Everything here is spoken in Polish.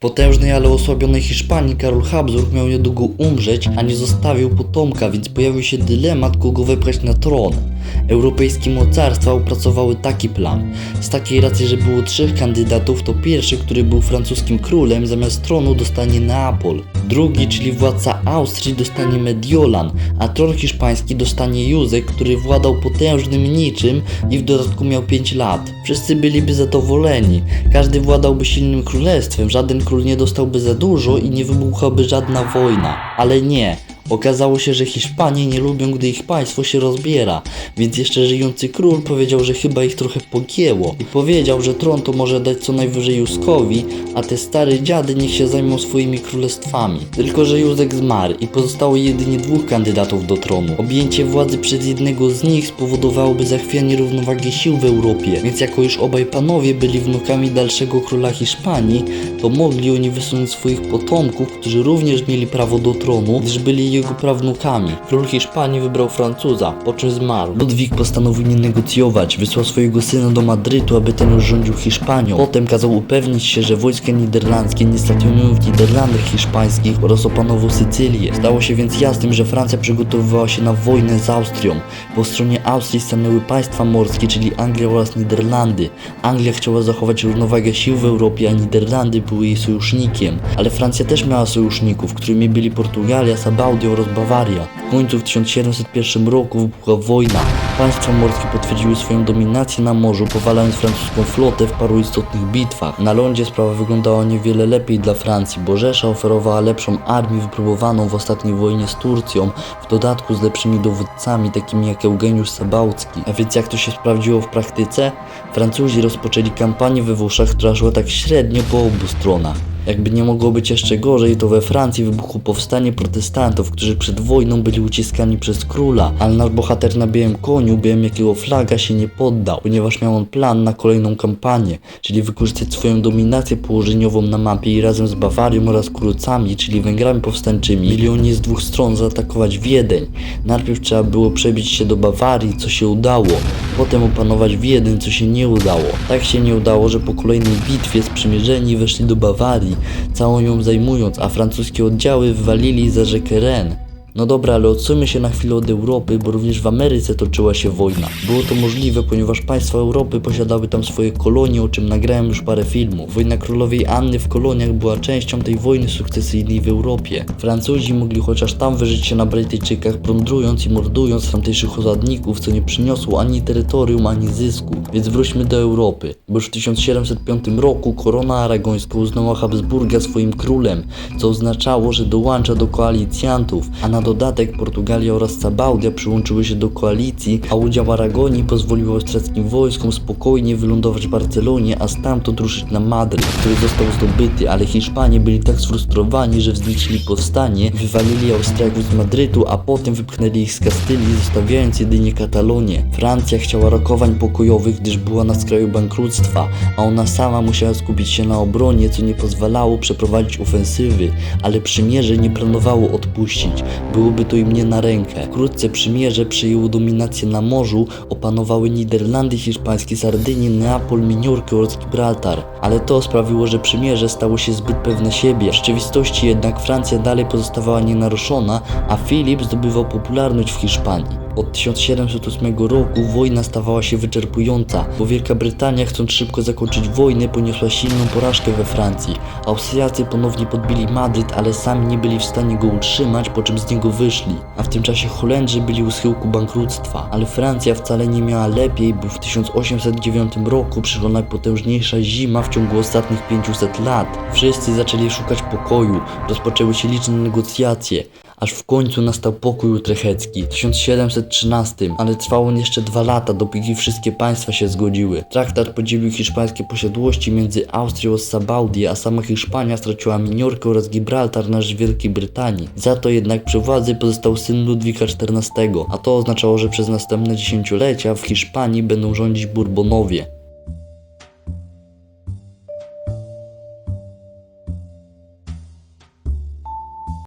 potężnej, ale osłabionej Hiszpanii Karol Habsburg miał niedługo umrzeć, a nie zostawił potomka, więc pojawił się dylemat, kogo wepchać na tron. Europejskie mocarstwa opracowały taki plan. Z takiej racji, że było trzech kandydatów, to pierwszy, który był francuskim królem, zamiast tronu dostanie Neapol. Drugi, czyli władca Austrii, dostanie Mediolan, a tron hiszpański dostanie Józek, który władał potężnym niczym i w dodatku miał 5 lat. Wszyscy byliby zadowoleni. Każdy władałby silnym królestwem, żaden król nie dostałby za dużo i nie wybuchłaby żadna wojna. Ale nie. Okazało się, że Hiszpanie nie lubią, gdy ich państwo się rozbiera, więc jeszcze żyjący król powiedział, że chyba ich trochę pogięło i powiedział, że tron to może dać co najwyżej Józkowi, a te stare dziady niech się zajmą swoimi królestwami. Tylko, że Józek zmarł i pozostało jedynie dwóch kandydatów do tronu. Objęcie władzy przez jednego z nich spowodowałoby zachwianie równowagi sił w Europie, więc jako już obaj panowie byli wnukami dalszego króla Hiszpanii, to mogli oni wysunąć swoich potomków, którzy również mieli prawo do tronu, gdyż byli jego prawnukami. Król Hiszpanii wybrał Francuza, po czym zmarł. Ludwik postanowił nie negocjować, wysłał swojego syna do Madrytu, aby ten już rządził Hiszpanią. Potem kazał upewnić się, że wojska niderlandzkie nie stacjonują w Niderlandach hiszpańskich oraz opanował Sycylię. Stało się więc jasnym, że Francja przygotowywała się na wojnę z Austrią. Po stronie Austrii stanęły państwa morskie, czyli Anglia oraz Niderlandy. Anglia chciała zachować równowagę sił w Europie, a Niderlandy były jej sojusznikiem. Ale Francja też miała sojuszników, którymi byli Portugalia, Sabaudia oraz Bawaria. W końcu w 1701 roku wybuchła wojna. Państwa morskie potwierdziły swoją dominację na morzu, powalając francuską flotę w paru istotnych bitwach. Na lądzie sprawa wyglądała niewiele lepiej dla Francji, bo Rzesza oferowała lepszą armię wypróbowaną w ostatniej wojnie z Turcją, w dodatku z lepszymi dowódcami, takimi jak Eugeniusz Sabałcki. A więc jak to się sprawdziło w praktyce? Francuzi rozpoczęli kampanię we Włoszech, która szła tak średnio po obu stronach. Jakby nie mogło być jeszcze gorzej, to we Francji wybuchło powstanie protestantów, którzy przed wojną byli uciskani przez króla, ale nasz bohater na białym koniu, białym jakiego flaga się nie poddał, ponieważ miał on plan na kolejną kampanię, czyli wykorzystać swoją dominację położeniową na mapie i razem z Bawarią oraz Krucami, czyli Węgrami powstańczymi, mieli oni z dwóch stron zaatakować Wiedeń. Najpierw trzeba było przebić się do Bawarii, co się udało, potem opanować Wiedeń, co się nie udało. Tak się nie udało, że po kolejnej bitwie sprzymierzeni weszli do Bawarii, całą ją zajmując, a francuskie oddziały wywalili za rzekę Ren. No dobra, ale odsuńmy się na chwilę od Europy, bo również w Ameryce toczyła się wojna. Było to możliwe, ponieważ państwa Europy posiadały tam swoje kolonie, o czym nagrałem już parę filmów. Wojna królowej Anny w koloniach była częścią tej wojny sukcesyjnej w Europie. Francuzi mogli chociaż tam wyżyć się na Brytyjczykach, plądrując i mordując tamtejszych osadników, co nie przyniosło ani terytorium, ani zysku. Więc wróćmy do Europy, bo już w 1705 roku korona aragońska uznała Habsburga swoim królem, co oznaczało, że dołącza do koalicjantów, a na dodatek Portugalia oraz Sabaudia przyłączyły się do koalicji, a udział Aragonii pozwolił austriackim wojskom spokojnie wylądować w Barcelonie, a stamtąd ruszyć na Madryt, który został zdobyty, ale Hiszpanie byli tak sfrustrowani, że wznieśli powstanie, wywalili Austriaków z Madrytu, a potem wypchnęli ich z Kastylii, zostawiając jedynie Katalonię. Francja chciała rokowań pokojowych, gdyż była na skraju bankructwa, a ona sama musiała skupić się na obronie, co nie pozwalało przeprowadzić ofensywy, ale przymierze nie planowało odpuścić. Byłoby to im nie na rękę. Wkrótce przymierze przejęło dominację na morzu, opanowały Niderlandy hiszpańskie, Sardynię, Neapol, Miniorkę oraz Gibraltar. Ale to sprawiło, że przymierze stało się zbyt pewne siebie. W rzeczywistości jednak Francja dalej pozostawała nienaruszona, a Filip zdobywał popularność w Hiszpanii. Od 1708 roku wojna stawała się wyczerpująca, bo Wielka Brytania, chcąc szybko zakończyć wojnę, poniosła silną porażkę we Francji. Austriacy ponownie podbili Madryt, ale sami nie byli w stanie go utrzymać, po czym z niego wyszli. A w tym czasie Holendrzy byli u schyłku bankructwa. Ale Francja wcale nie miała lepiej, bo w 1809 roku przyszła najpotężniejsza zima w ciągu ostatnich 500 lat. Wszyscy zaczęli szukać pokoju, rozpoczęły się liczne negocjacje aż w końcu nastał pokój utrechecki w 1713, ale trwało on jeszcze dwa lata, dopóki wszystkie państwa się zgodziły. Traktat podzielił hiszpańskie posiadłości między Austrią a Sabaudię, a sama Hiszpania straciła Miniorkę oraz Gibraltar na rzecz Wielkiej Brytanii. Za to jednak przy władzy pozostał syn Ludwika XIV, a to oznaczało, że przez następne dziesięciolecia w Hiszpanii będą rządzić Bourbonowie.